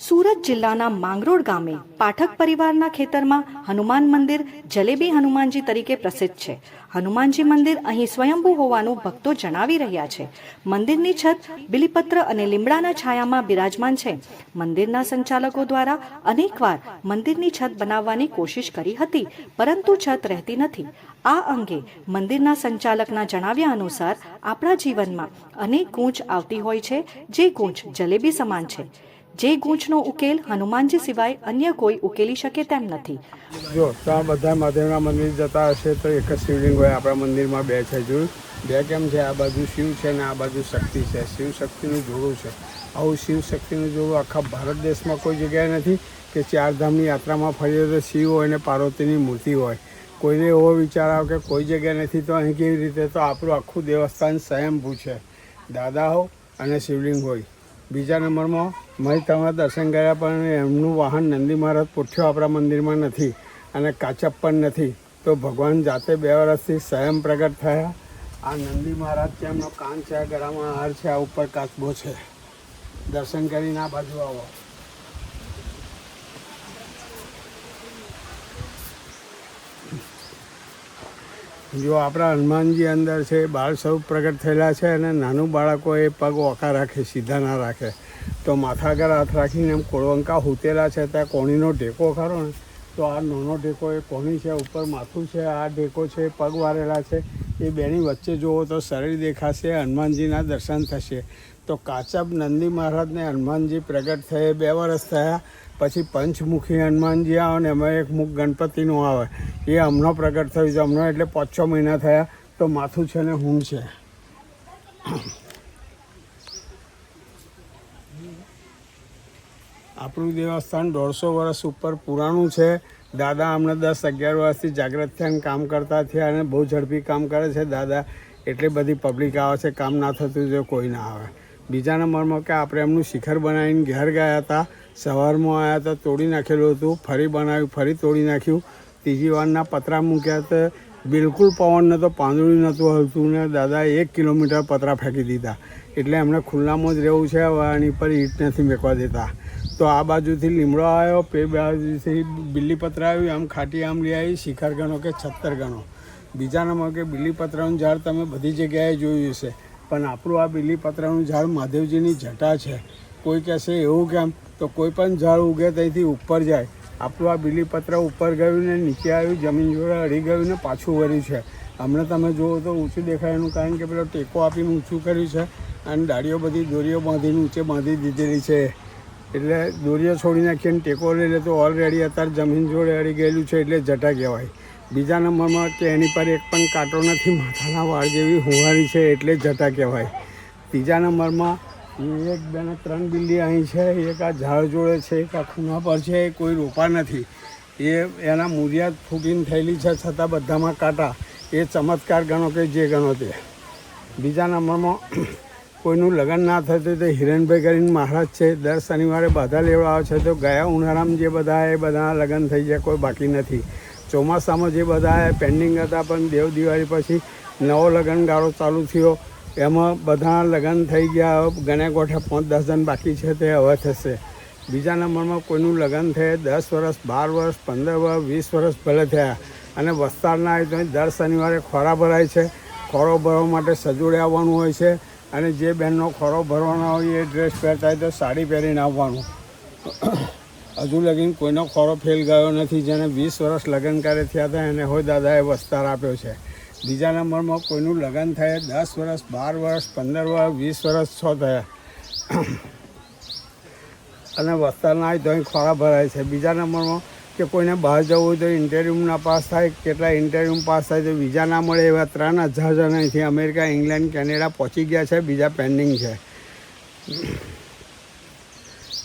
સુરત જિલ્લાના માંગરોળ ગામે પાઠક પરિવારના ખેતરમાં હનુમાન મંદિર જલેબી હનુમાનજી તરીકે પ્રસિદ્ધ છે. હનુમાનજી મંદિર અહીં સ્વયંભૂ હોવાનું ભક્તો જણાવી રહ્યા છે. મંદિરની છત બિલીપત્ર અને લીમડાના છાયામાં બિરાજમાન છે. મંદિરના સંચાલકો દ્વારા અનેકવાર મંદિરની છત બનાવવાની કોશિશ કરી હતી, પરંતુ છત રહેતી નથી. આ અંગે મંદિરના સંચાલકના જણાવ્યા અનુસાર, આપણા જીવનમાં અનેક ગૂંચ આવતી હોય છે, જે ગૂંચ જલેબી સમાન છે. જે ગૂંચનો ઉકેલ હનુમાનજી સિવાય અન્ય કોઈ ઉકેલી શકે તેમ નથી. જો, તો આ બધા મહાદેવના મંદિર જતા હશે તો એક જ શિવલિંગ હોય આપણા મંદિરમાં બે છે જોયું બે કેમ છે? આ બાજુ શિવ છે ને આ બાજુ શક્તિ છે. શિવ શક્તિનું જોડું છે. આવું શિવ શક્તિનું જોડું આખા ભારત દેશમાં કોઈ જગ્યાએ નથી કે ચારધામની યાત્રામાં ફરીએ તો શિવ હોય ને પાર્વતીની મૂર્તિ હોય. કોઈને એવો વિચાર આવે કે કોઈ જગ્યાએ નથી તો અહીં કેવી રીતે? તો આપણું આખું દેવસ્થાન સ્વયંભૂ છે. દાદા હો અને શિવલિંગ હોય. બીજા નંબરમાં મેં તમે દર્શન કર્યા પણ એમનું વાહન નંદી મહારાજ પૂઠ્યો આપણા મંદિરમાં નથી અને કાચપ પણ નથી. તો ભગવાન જાતે બે વર્ષથી સ્વયં પ્રગટ થયા. આ નંદી મહારાજ છે કાન છે, ગળામાં હાર છે, આ ઉપર કાચબો છે. દર્શન કરીને આ બાજુ આવો. જો આપણા હનુમાનજી અંદર છે, બાળ સ્વરૂપ પ્રગટ થયેલા છે અને નાનું બાળકો એ પગ ઓકા રાખે, સીધા ના રાખે. તો માથા આગળ હાથ રાખીને એમ કોળવંકા હૂતેલા છે, ત્યાં કોણીનો ટેકો ખરો ને, તો આ નાનો ટેકો એ કોણી છે, ઉપર માથું છે, આ ટેકો છે, પગ વારેલા છે. એ બેની વચ્ચે જુઓ તો શરીર દેખાશે, હનુમાનજીના દર્શન થશે. તો કાચબ નંદી મહારાજને હનુમાનજી પ્રગટ થયે, બે વર્ષ થયા, પછી પંચમુખી હનુમાનજી આવે ને એમાં એક મુખ ગણપતિનું આવે. એ હમણાં પ્રગટ થયું છે, હમણાં એટલે પાંચ છ મહિના થયા, તો માથું છે ને હું છે. આપણું દેવસ્થાન દોઢસો વર્ષ ઉપર પુરાણું છે. દાદા અમને દસ અગિયાર વર્ષથી જાગ્રત થયા કામ કરતા થયા અને બહુ ઝડપી કામ કરે છે. દાદા એટલી બધી પબ્લિક આવે છે, કામ ના થતું જો કોઈ ના આવે. બીજા નંબરમાં કે આપણે એમનું શિખર બનાવીને ઘેર ગયા હતા, સવારમાં આવ્યા હતા, તોડી નાખેલું હતું, ફરી બનાવ્યું, ફરી તોડી નાખ્યું. ત્રીજી વારના પતરા મૂક્યા તો બિલકુલ પવન નહોતો પાંદડું નહોતું હલતું ને દાદા એક કિલોમીટર પતરા ફેંકી દીધા. એટલે એમને ખુલ્લામાં જ રહેવું છે, હવે આની પર ઈંટ નથી મેકવા દેતા. તો આ બાજુથી લીમડો આવ્યો, પે બાજુથી બિલ્લીપત્ર આવ્યું, આમ ખાટી આંબલી આવી શિખર ગણો કે છત્તર ગણો બીજા નંબર કે બિલ્લીપત્રનું ઝાડ તમે બધી જગ્યાએ જોયું છે પણ આપણું આ બિલ્લીપત્રનું ઝાડ મહાદેવજીની જટા છે. કોઈ કહેશે એવું કેમ? તો કોઈ પણ ઝાડ ઉગે ત્યાંથી ઉપર જાય. આપણું આ બિલીપત્ર ઉપર ગયું ને નીચે આવ્યું, જમીન જોડે અડી ગયું ને પાછું વળ્યું છે. હમણાં તમે જુઓ તો ઊંચું દેખાય એનું કારણ કે પેલો ટેકો આપીને ઊંચું કર્યું છે અને ડાળીઓ બધી દોરીઓ બાંધીને ઊંચે બાંધી દીધેલી છે. એટલે દોરીઓ છોડી નાખીને ટેકો લઈ લે તો ઓલરેડી અત્યારે જમીન જોડે અડી ગયેલું છે એટલે જટા કહેવાય. બીજા નંબરમાં કે એની પર એક પણ કાંટો નથી, માથાના વાળ જેવી હુંવારી છે એટલે જટા કહેવાય. ત્રીજા નંબરમાં એક, બે ને ત્રણ બિલ્લી અહીં છે, એક આ ઝાડ જોડે છે, એક આ ખૂણા પર છે, કોઈ રોપા નથી. એ એના મૂરિયાત ફૂટીને થયેલી છે, છતાં બધામાં કાંટા. એ ચમત્કાર ગણો કે જે ગણો તે. બીજા નંબરમાં કોઈનું લગ્ન ના થતું તો હિરણભાઈ કરીને મહારાજ છે. દર શનિવારે બધા લેવા આવે છે. તો ગયા ઉનાળામાં જે બધા એ બધા લગ્ન થઈ જાય, કોઈ બાકી નથી. ચોમાસામાં જે બધા પેન્ડિંગ હતા, પણ દેવ દિવાળી પછી નવો લગ્ન ગાળો ચાલુ થયો. એમાં બધા લગ્ન થઈ ગયા. ગણે ગોઠા પાંચ દસ જણ બાકી છે તે હવે થશે. બીજા નંબરમાં કોઈનું લગ્ન થયે, દસ વર્ષ, બાર વર્ષ, પંદર વર્ષ, વીસ વર્ષ ભલે થયા. અને વસ્તારના આવી તો દર શનિવારે ખોરા ભરાય છે. ખોરો ભરવા માટે સજોડે આવવાનું હોય છે. અને જે બહેનનો ખોરો ભરવાનો હોય એ ડ્રેસ પહેરતા હોય તો સાડી પહેરીને આવવાનું. હજુ લગીન કોઈનો ખોરો ફેલ ગયો નથી, જેને વીસ વર્ષ લગ્ન કરે થયા હતા, એને હોય દાદાએ વસ્તાર આપ્યો છે. બીજા નંબરમાં કોઈનું લગ્ન થાય, દસ વર્ષ, બાર વર્ષ, પંદર વર્ષ, વીસ વર્ષ, છ થયા. અને વસ્તાર ના આવી તો અહીં ખોરા ભરાય છે. બીજા નંબરમાં કે કોઈને બહાર જવું હોય તો ઇન્ટરવ્યૂના પાસ થાય, કેટલા ઇન્ટરવ્યૂ પાસ થાય તો વિઝા ના મળે એવા ત્રણ હજાર જણ અહીંથી અમેરિકા, ઇંગ્લેન્ડ, કેનેડા પહોંચી ગયા છે, બીજા પેન્ડિંગ છે.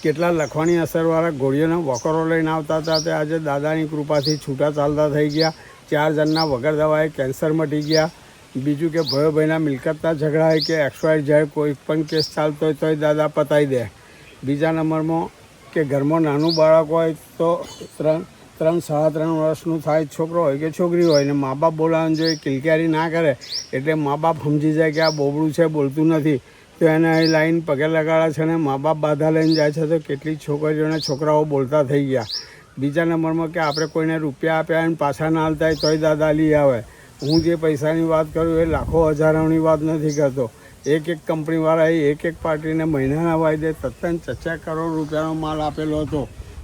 કેટલા લખવાની અસરવાળા ગોળીઓના વકરો લઈને આવતા હતા તે આજે દાદાની કૃપાથી છૂટા ચાલતા થઈ ગયા. ચાર જણના વગર દવાએ કેન્સર મટી ગયા. બીજું કે ભયોભાઈના મિલકતના ઝઘડા હોય કે એક્સવાય જાય કોઈ પણ કેસ ચાલતો હોય તોય દાદા પતાવી દે. બીજા નંબરમાં કે ઘરમાં નાનું બાળક હોય તો ત્રણ ત્રણ, સાડા ત્રણ વર્ષનું થાય, છોકરો હોય કે છોકરી હોય ને મા બાપ બોલાવવાનું જોઈએ કિલકારી ના કરે, એટલે મા બાપ સમજી જાય કે આ બોબડું છે, બોલતું નથી. તો એને એ લાઈન પગે લગાડે છે ને મા બાપ બાધા લઈને જાય છે, તો કેટલી છોકરીઓને છોકરાઓ બોલતા થઈ ગયા. બીજા નંબરમાં કે આપણે કોઈને રૂપિયા આપ્યા અને પાછા ના હાલતા હોય તોય દાદા લઈ આવે. હું જે પૈસાની વાત કરું એ લાખો હજારોની વાત નથી કરતો. એક એક કંપનીવાળાએ એક એક પાર્ટીને મહિનાના વાયદે તદ્દન ચચ્ચા કરોડ રૂપિયાનો માલ આપેલો હતો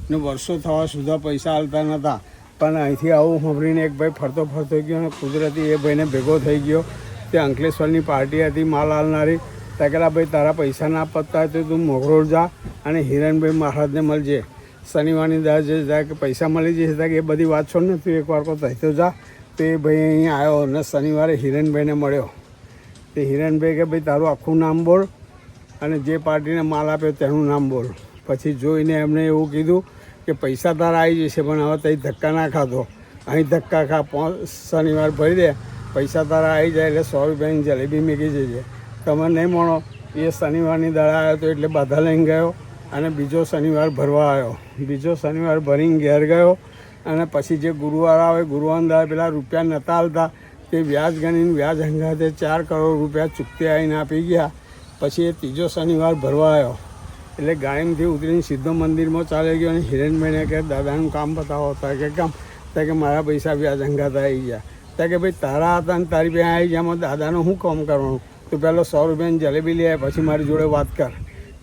ને વર્ષો થવા સુધા પૈસા હાલતા નહોતા પણ અહીંથી આવું સાંભળીને એક ભાઈ ફરતો ફરતો ગયો અને કુદરતી એ ભાઈને ભેગો થઈ ગયો. તે અંકલેશ્વરની પાર્ટી હતી માલ હાલનારી. તકેલા ભાઈ, તારા પૈસા ના પતતા તો તું મોગરોળ જા અને હિરણભાઈ મહારાજને મળજે. શનિવારની દા જે કે પૈસા મળી જશે ત્યાં એ બધી વાત છોડ ને તું એકવાર કહો તો જા. તો એ ભાઈ અહીં આવ્યો અને શનિવારે હિરણભાઈને મળ્યો. તે હિરણભાઈ કે ભાઈ, તારું આખું નામ બોલ અને જે પાર્ટીને માલ આપ્યો તેનું નામ બોલ. પછી જોઈને એમણે એવું કીધું કે, પૈસા તારા આવી જશે, પણ હવે તઈ ધક્કા ના ખાતો અહીં ધક્કા ખા, પાંચ શનિવાર ભરી દે, પૈસા તારા આવી જાય એટલે સો રૂપિયાની જલેબી મૂકી જજે તમે નહીં મળો એ શનિવારની દાડા આવ્યો હતો એટલે બાધા લઈને ગયો અને બીજો શનિવાર ભરવા આવ્યો. બીજો શનિવાર ભરીને ઘેર ગયો અને પછી જે ગુરુવાર આવે ગુરુવાર દાડે પેલા રૂપિયા નહોતા હાલતા તે વ્યાજ ગણીને વ્યાજ હંગાતે ચાર કરોડ રૂપિયા ચૂકતે આવીને આપી ગયા. પછી એ ત્રીજો શનિવાર ભરવા આવ્યો એટલે ગાયમથી ઉતરીને સીધો મંદિરમાં ચાલી ગયો અને હિરેનભાઈને કે, દાદાનું કામ બતાવો. હતા કે, કામ? ત્યાં કે, મારા પૈસા વ્યાજ હંગાતા આવી ગયા. ત્યાં કે, ભાઈ, તારા હતા ને તારી પાસે આવી ગયા દાદાનું શું કામ કરવાનું? તું પહેલાં સો રૂપિયાની જલેબી લઈ આવ્યા પછી મારી જોડે વાત કર.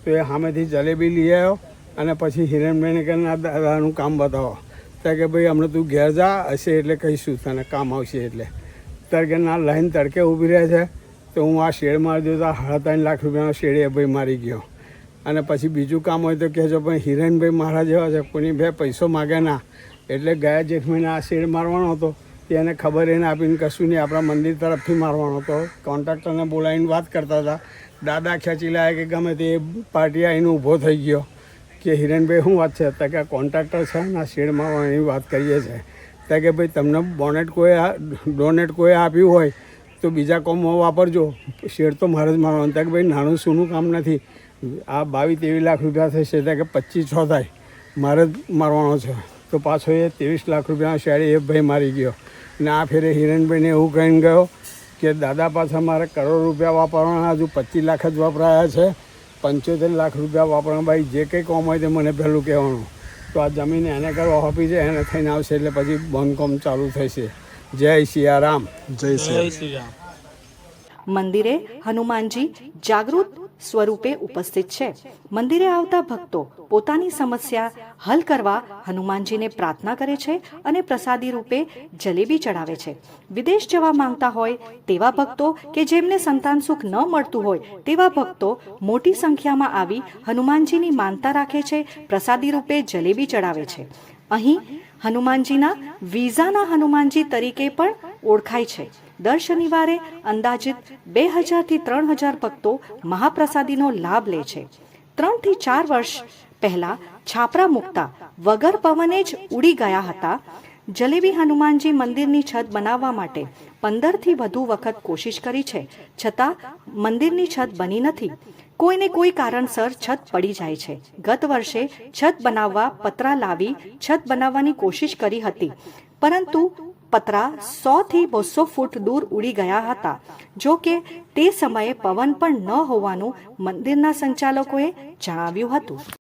તો એ સામેથી જલેબી લઈ આવ્યો અને પછી હિરેનભાઈને કે દાદાનું કામ બતાવો. ત્યાં કે, ભાઈ, હમણાં તું ઘેર જા, હશે એટલે કહીશું, તને કામ આવશે એટલે. ત્યારે કે ના, લાઈન તડકે ઊભી રહે છે, તો હું આ શેડ મારી દઉં તો સાડા ત્રણ લાખ રૂપિયાનો શેડ એ ભાઈ મારી ગયો. અને પછી બીજું કામ હોય તો કહેજો, પણ હિરેનભાઈ મારા જેવા છે, કોની બે પૈસો માગે ના. એટલે ગયા જેઠ મહિને આ શેડ મારવાનો હતો. તેને ખબર એને આપીને કશું નહીં, આપણા મંદિર તરફથી મારવાનો હતો. કોન્ટ્રાક્ટરને બોલાવીને વાત કરતા હતા. દાદા ખેંચી લાયા કે ગમે તે પાર્ટી આવીને ઊભો થઈ ગયો. કે હિરેનભાઈ શું વાત છે? તો કે કોન્ટ્રાક્ટર છે ને શેડ મારવાની વાત કરીએ છીએ તો કે ભાઈ તમને બોનેટ કોઈ ડોનેટ કોઈ આપ્યું હોય, તો બીજા કોમમાં વાપરજો. શેડ તો મારે જ મારવાનું. ત્યાં કે ભાઈ નાનું સૂનું કામ નથી. આ બાવીસ ત્રેવીસ લાખ રૂપિયા થશે. ત્યાં કે પચીસ છ થાય. મારે જ મારવાનો છે. તો પાછો એ ત્રેવીસ લાખ રૂપિયાનો શેડ એ ભાઈ મારી ગયો. અને આ ફેરે હિરણભાઈને એવું કહીને ગયો કે, દાદા પાછા મારે કરોડ રૂપિયા વાપરવાના હજુ પચીસ લાખ જ વાપરાયા છે. પંચોતેર લાખ રૂપિયા વાપરવા ભાઈ, જે કંઈ કોમ હોય તે મને પહેલું કહેવાનું. તો આ જમીન એને કરવા આપી છે એને થઈને આવશે એટલે પછી બંધકોમ ચાલુ થશે. જય સિયારામ. જય શ્રી રામ મંદિરે હનુમાનજી જાગૃત સ્વરૂપે ઉપસ્થિત છે. મંદિરે આવતા ભક્તો પોતાની સમસ્યા હલ કરવા હનુમાનજીને પ્રાર્થના કરે છે અને પ્રસાદી રૂપે જલેબી ચડાવે છે. વિદેશ જવા માંગતા હોય તેવા ભક્તો કે જેમને સંતાન સુખ ન મળતું હોય તેવા ભક્તો મોટી સંખ્યામાં આવી હનુમાનજીની માનતા રાખે છે, પ્રસાદી રૂપે જલેબી ચડાવે છે. અહીં હનુમાનજીના વિઝાના હનુમાનજી તરીકે પણ ઓળખાય છે. દર શનિવારે અંદાજિત બે હજારથી ત્રણ હજાર ભક્તો મહાપ્રસાદીનો લાભ લે છે. ત્રણથી ચાર વર્ષ પહેલા છાપરા મૂકતા વગર પવને જ ઉડી ગયા હતા. જલેબી હનુમાનજી મંદિરની છત બનાવવા માટે પંદરથી વધુ વખત કોશિશ કરી છે. છતાં મંદિરની છત બની નથી. કોઈને કોઈ કારણસર છત પડી જાય છે. ગત વર્ષે છત બનાવવા પતરા લાવી છત બનાવવાની કોશિશ કરી હતી. પરંતુ પતરા સો થી બસો ફૂટ દૂર ઉડી ગયા હતા. જો કે તે સમયે પવન પણ ન હોવાનું મંદિરના સંચાલકોએ જણાવ્યું હતું.